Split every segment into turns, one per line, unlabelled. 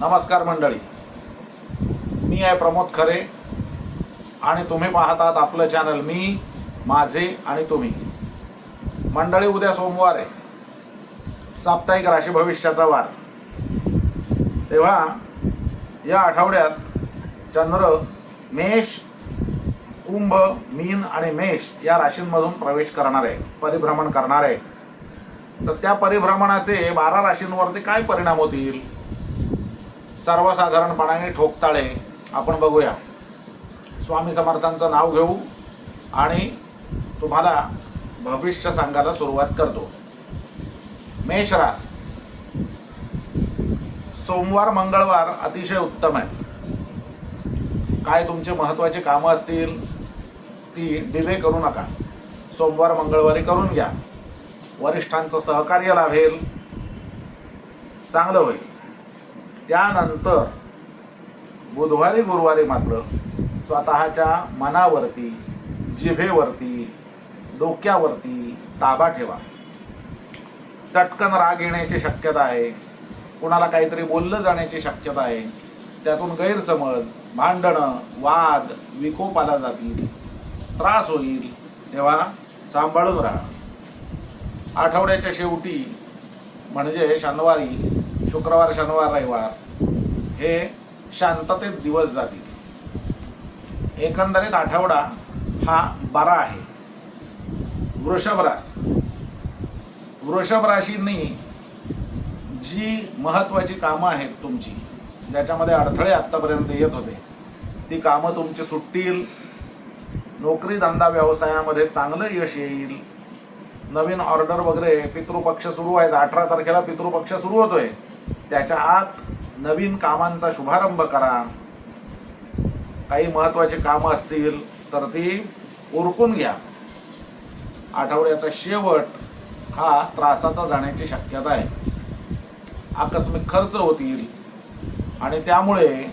नमस्कार मंडळी. मी आहे प्रमोद खरे आणि तुम्ही पाहतात आपलं चॅनल मी माझे आणि तुम्ही. मंडळी उद्या सोमवार आहे. साप्ताहिक राशी भविष्याचा वार. तेव्हा या आठवड्यात चंद्र मेष कुंभ मीन आणि मेष या राशींमधून प्रवेश करणार आहे परिभ्रमण करणार आहे. तर त्या परिभ्रमणाचे बारा राशींवरती काय परिणाम होतील? सर्वसाधारणपणाने ठोकताळे आपण बघूया. स्वामी समर्थांचं नाव घेऊ आणि तुम्हाला भविष्य सांगायला सुरुवात करतो. मेषरास सोमवार मंगळवार अतिशय उत्तम आहेत. काय तुमचे महत्त्वाचे कामं असतील ती डिले करू नका. सोमवार मंगळवारी करून घ्या. वरिष्ठांचं सहकार्य लाभेल. चांगलं होईल. त्यानंतर बुधवारी गुरुवारी मात्र स्वतःच्या मनावरती जिभेवरती डोक्यावरती ताबा ठेवा. चटकन राग येण्याची शक्यता आहे. कुणाला काहीतरी बोललं जाण्याची शक्यता आहे. त्यातून गैरसमज भांडणं वाद विकोप आला जातील. त्रास होईल. तेव्हा सांभाळून राहा. आठवड्याच्या शेवटी म्हणजे शनिवारी शुक्रवार शनिवार रविवार हे शांततेत दिवस जातील. एकंदरीत आठवडा हा बरा आहे. वृषभ रास वृषभ राशींनी जी महत्त्वाची कामं आहेत तुमची ज्याच्यामध्ये अडथळे आत्तापर्यंत येत होते ती कामं तुमची सुटतील. नोकरी धंदा व्यवसायामध्ये चांगलं यश येईल. नवीन ऑर्डर वगैरे पितृपक्ष सुरू आहे अठरा तारखेला पितृपक्ष सुरू होतोय. त्याच्या आत नवीन कामांचा शुभारंभ करा. काही महत्वाची कामं असतील तर ती उरकून घ्या. आठवड्याचा शेवट हा त्रासाचा जाण्याची शक्यता आहे. आकस्मिक खर्च होतील आणि त्यामुळे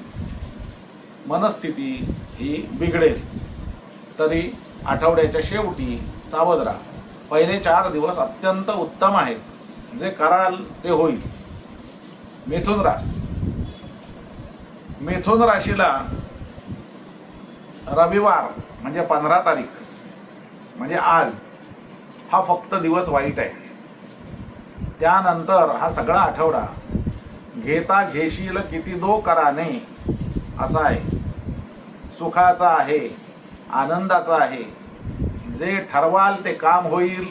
मनस्थिती ही बिघडेल. तरी आठवड्याच्या शेवटी सावध राहा. पहिले चार दिवस अत्यंत उत्तम आहेत. जे कराल ते होईल. मिथुन रास मिथुन राशीला रविवार म्हणजे पंधरा तारीख म्हणजे आज हा फक्त दिवस वाईट आहे. त्यानंतर हा सगळा आठवडा घेता घेशील किती दो कराने असा आहे. सुखाचा आहे आनंदाचा आहे. जे ठरवाल ते काम होईल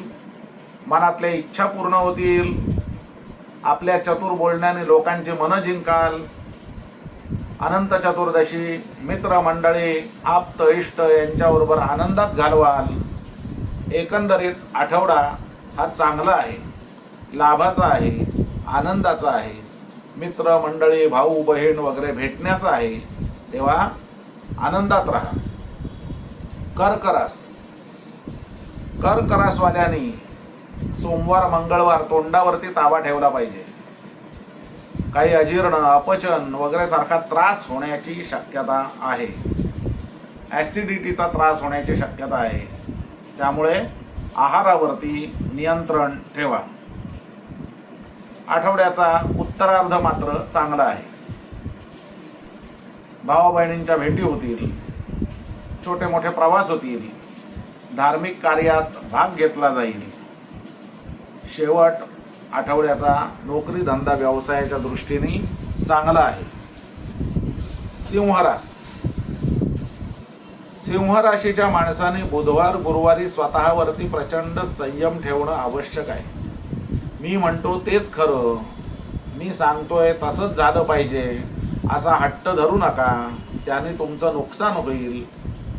मनातल्या इच्छा पूर्ण होतील. आपल्या चतुर बोलण्याने लोकांचे मन जिंकाल. अनंत चतुर्दशी मित्रमंडळी आप्त इष्ट यांच्याबरोबर आनंदात घालवाल. एकंदरीत आठवडा हा चांगला आहे. लाभाचा आहे आनंदाचा आहे. मित्र मंडळी भाऊ बहीण वगैरे भेटण्याचा आहे. तेव्हा आनंदात राहा. कर्करास. कर्करासवाल्यांनी सोमवार मंगळवार तोंडावरती ताबा ठेवला पाहिजे. काही अजीर्ण अपचन वगैरे सारखा त्रास होण्याची शक्यता आहे. ॲसिडिटीचा त्रास होण्याची शक्यता आहे. त्यामुळे आहारावरती नियंत्रण ठेवा. आठवड्याचा उत्तरार्ध मात्र चांगला आहे. भावा बहिणींच्या भेटी होतील. छोटे मोठे प्रवास होतील. धार्मिक कार्यात भाग घेतला जाईल. शेवट आठवड्याचा नोकरी धंदा व्यवसायाच्या दृष्टीने चांगला आहे. सिंहरास. सिंह राशीच्या माणसाने बुधवार गुरुवारी स्वतःवरती प्रचंड संयम ठेवणं आवश्यक आहे. मी म्हणतो तेच खरं. मी सांगतोय तसंच झालं पाहिजे. असा हट्ट धरू नका. त्याने तुमचं नुकसान होईल.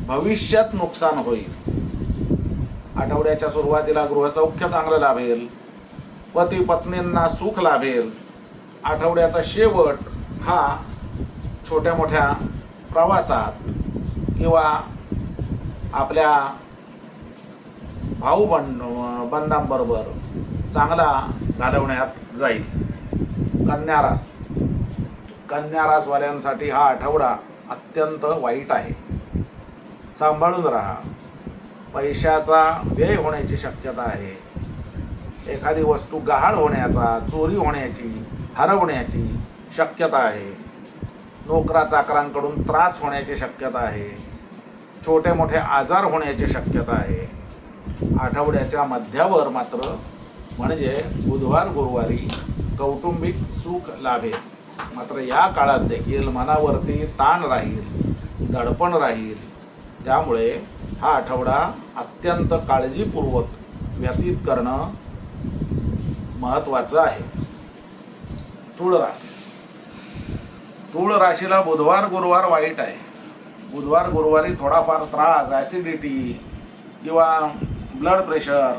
भविष्यात नुकसान होईल. आठवड्याच्या सुरुवातीला गृहसौख्य चांगलं लाभेल. पती पत्नींना सुख लाभेल. आठवड्याचा शेवट हा छोट्या मोठ्या प्रवासात किंवा आपल्या भाऊ बंड बंधांबरोबर चांगला घालवण्यात जाईल. कन्यारास कन्यारासवाल्यांसाठी हा आठवडा अत्यंत वाईट आहे. सांभाळून राहा. पैशाचा व्यय होण्याची शक्यता आहे. एखादी वस्तू गहाळ होण्याचा चोरी होण्याची हरवण्याची शक्यता आहे. नोकरा चाकरांकडून त्रास होण्याची शक्यता आहे. छोटे मोठे आजार होण्याची शक्यता आहे. आठवड्याच्या मध्यावर मात्र म्हणजे बुधवार गुरुवारी कौटुंबिक सुख लाभेल. मात्र या काळात देखील मनावरती ताण राहील दडपण राहील. त्यामुळे हा आठवडा अत्यंत काळजीपूर्वक व्यतीत करणं महत्त्वाचं आहे. तुळ रास तुळ राशीला बुधवार गुरुवार वाईट आहे. बुधवार गुरुवारी थोडाफार त्रास ॲसिडिटी किंवा ब्लड प्रेशर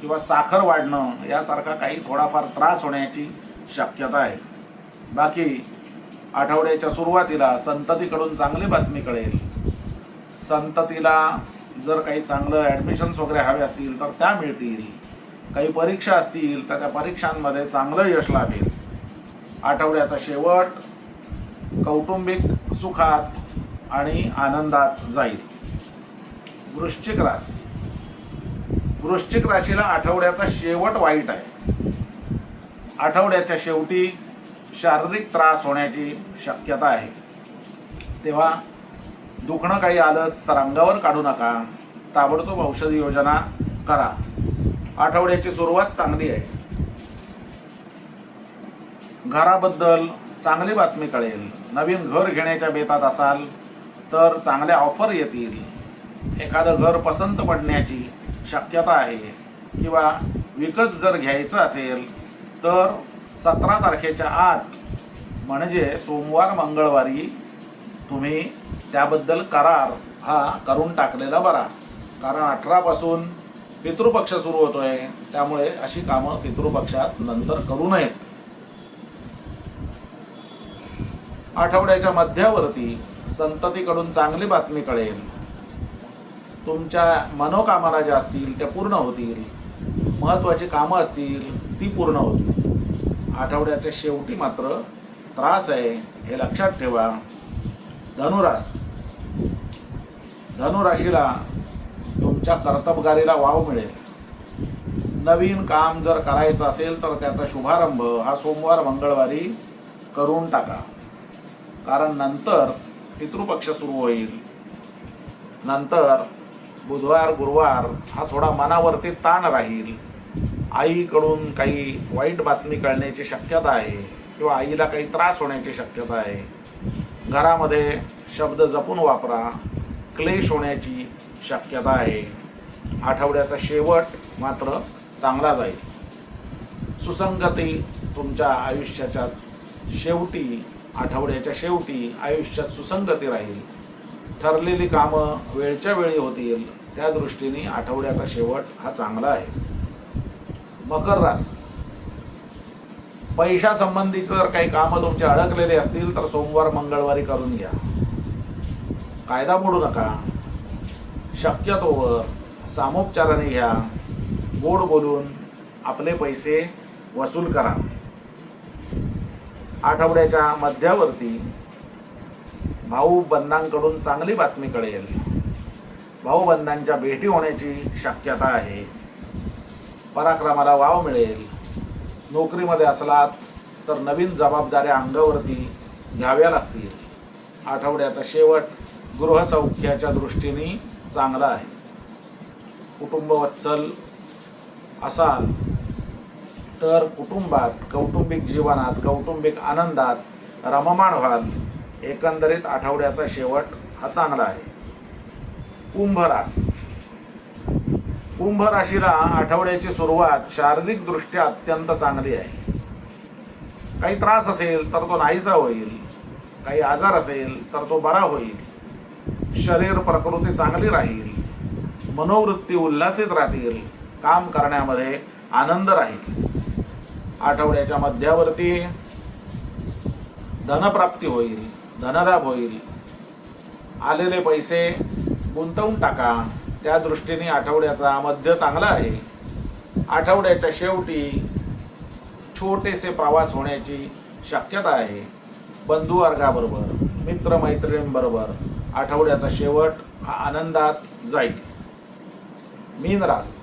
किंवा साखर वाढणं यासारखा काही थोडाफार त्रास होण्याची शक्यता आहे. बाकी आठवड्याच्या सुरुवातीला संततीकडून चांगली बातमी कळेल. संततीला जर काही चांगलं ॲडमिशन्स वगैरे हवे असतील तर त्या मिळतील. काही परीक्षा असतील तर त्या परीक्षांमध्ये चांगलं यश लाभेल. आठवड्याचा शेवट कौटुंबिक सुखात आणि आनंदात जाईल. वृश्चिक रास वृश्चिक राशीला आठवड्याचा शेवट वाईट आहे. आठवड्याच्या शेवटी शारीरिक त्रास होण्याची शक्यता आहे. तेव्हा दुखणं काही आलंच तर अंगावर काढू नका. ताबडतोब औषधी योजना करा. आठवड्याची सुरुवात चांगली आहे. घराबद्दल चांगली बातमी कळेल. नवीन घर घेण्याच्या बेतात असाल तर चांगल्या ऑफर येतील. एखादं घर पसंत पडण्याची शक्यता आहे किंवा विकत जर घ्यायचं असेल तर सतरा तारखेच्या आत म्हणजे सोमवार मंगळवारी तुम्ही त्याबद्दल करार हा करून टाकलेला बरा. कारण अठरापासून पितृपक्ष सुरू होतोय. त्यामुळे अशी कामं पितृपक्षात नंतर करू नयेत. आठवड्याच्या मध्यावरती संततीकडून चांगली बातमी कळेल. तुमच्या मनोकामना ज्या असतील त्या पूर्ण होतील. महत्वाची कामं असतील ती पूर्ण होतील. आठवड्याच्या शेवटी मात्र त्रास आहे हे लक्षात ठेवा. धनुरास. धनुराशीला तुमच्या कर्तबगारीला वाव मिळेल. नवीन काम जर करायचं असेल तर त्याचा शुभारंभ हा सोमवार मंगळवारी करून टाका. कारण नंतर पितृपक्ष सुरू होईल. नंतर बुधवार गुरुवार हा थोडा मनावरती ताण राहील. आईकडून काही वाईट बातमी कळण्याची शक्यता आहे किंवा आईला काही त्रास होण्याची शक्यता आहे. घरामध्ये शब्द जपून वापरा. क्लेश होण्याची शक्यता आहे. आठवड्याचा शेवट मात्र चांगला जाईल. सुसंगती तुमच्या आयुष्याच्या शेवटी आठवड्याच्या शेवटी आयुष्यात सुसंगती राहील. ठरलेली कामं वेळच्या वेळी होतील त्या दृष्टीने आठवड्याचा शेवट हा चांगला आहे. मकर रास. पैशासंबंधीचं जर काही कामं तुमचे अडकलेले असतील तर सोमवार मंगळवारी करून घ्या. कायदा मोडू नका. शक्यतोवर सामोपचाराने घ्या. गोड बोलून आपले पैसे वसूल करा. आठवड्याच्या मध्यावरती भाऊ बंधांकडून चांगली बातमी कळेल. भाऊ बंधांच्या भेटी होण्याची शक्यता आहे. पराक्रमाला वाव मिळेल. नोकरीमध्ये असलात तर नवीन जबाबदाऱ्या अंगावरती घ्याव्या लागतील. आठवड्याचा शेवट गृहसौख्याच्या दृष्टीने चांगला आहे. कुटुंब वत्सल असाल तर कुटुंबात कौटुंबिक जीवनात कौटुंबिक आनंदात रममाण व्हाल. एकंदरीत आठवड्याचा शेवट हा चांगला आहे. कुंभरास कुंभ राशीला आठवड्याची सुरुवात शारीरिकदृष्ट्या अत्यंत चांगली आहे. काही त्रास असेल तर तो नाहीसा होईल. काही आजार असेल तर तो बरा होईल. शरीर प्रकृती चांगली राहील मनोवृत्ती उल्हासित राहतील काम करण्यामध्ये आनंद राहील. आठवड्याच्या मध्यावरती धनप्राप्ती होईल धनलाभ होईल. आलेले पैसे गुंतवून टाका त्या दृष्टीने आठवड्याचा मध्य चांगला आहे. आठवड्याच्या शेवटी छोटेसे प्रवास होण्याची शक्यता आहे. बंधुवर्गाबरोबर मित्रमैत्रिणींबरोबर आठवड्याचा शेवट हा आनंदात जाईल. मीन रास.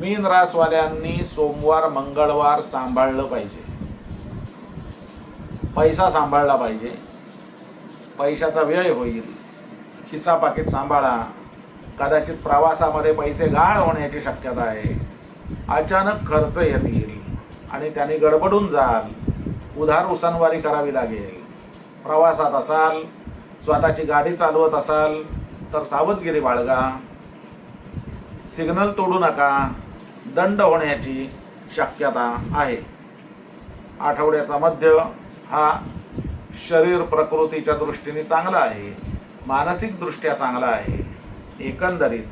मीन रासवाल्यांनी सोमवार मंगळवार सांभाळलं पाहिजे. पैसा सांभाळला पाहिजे. पैशाचा व्यय होईल. खिसा पाकिट सांभाळा. कदाचित प्रवासामध्ये पैसे गाळ होण्याची शक्यता आहे. अचानक खर्च येतील आणि त्याने गडबडून जाल. उधार उसनवारी करावी लागेल. प्रवासात असाल स्वतःची गाडी चालवत असाल तर सावधगिरी बाळगा. सिग्नल तोडू नका. दंड होण्याची शक्यता आहे. आठवड्याचा मध्य हा शरीर प्रकृतीच्या दृष्टीने चांगला आहे. मानसिकदृष्ट्या चांगला आहे. एकंदरीत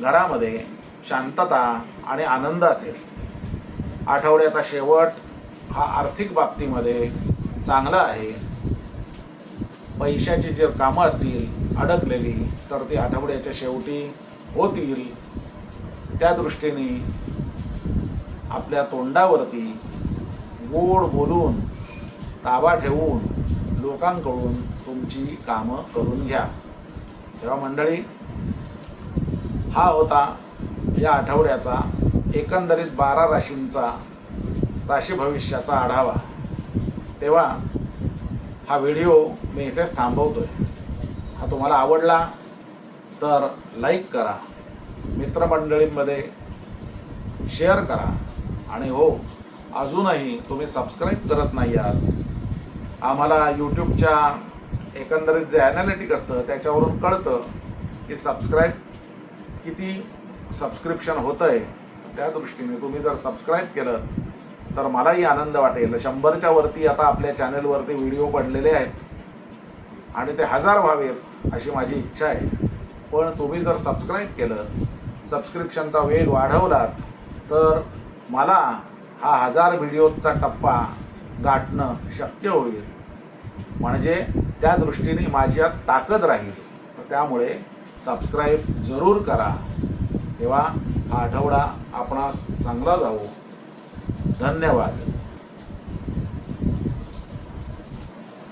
घरामध्ये शांतता आणि आनंद असेल. आठवड्याचा शेवट हा आर्थिक बाबतीमध्ये चांगला आहे. पैशाची जर कामं असतील अडकलेली तर ती आठवड्याच्या शेवटी होतील. त्या दृष्टीने आपल्या तोंडावरती गोड बोलून ताबा ठेवून लोकांकडून तुमची कामं करून घ्या. तेव्हा मंडळी हा होता या आठवड्याचा एकंदरीत बारा राशींचा राशी भविष्याचा आढावा. तेव्हा हा व्हिडिओ मी इथेच थांबवतो आहे हा तुम्हाला आवडला तर लाईक करा मित्रमंडळींमध्ये शेअर करा आणि हो अजूनही तुम्ही सबस्क्राईब करत नाही आहात आम्हाला यूट्यूबच्या एकंदरीत जे ॲनालिटिक असतं त्याच्यावरून कळतं की सबस्क्राईब किती सबस्क्रिप्शन होतं आहे त्या दृष्टीने तुम्ही जर सबस्क्राईब केलं तर मलाही आनंद वाटेल. शंभरच्या वरती आता आपल्या चॅनलवरती व्हिडिओ पडलेले आहेत. आणि ते हजार व्हावेत अशी माझी इच्छा आहे. पण तुम्ही जर सबस्क्राईब केलं सबस्क्रिप्शनचा वेग वाढवलात तर मला हा हजार व्हिडिओचा टप्पा गाठणं शक्य होईल. म्हणजे त्या दृष्टीने माझी आत ताकद राहील. तर त्यामुळे सबस्क्राईब जरूर करा. तेव्हा हा आठवडा आपणास चांगला जावो. धन्यवाद.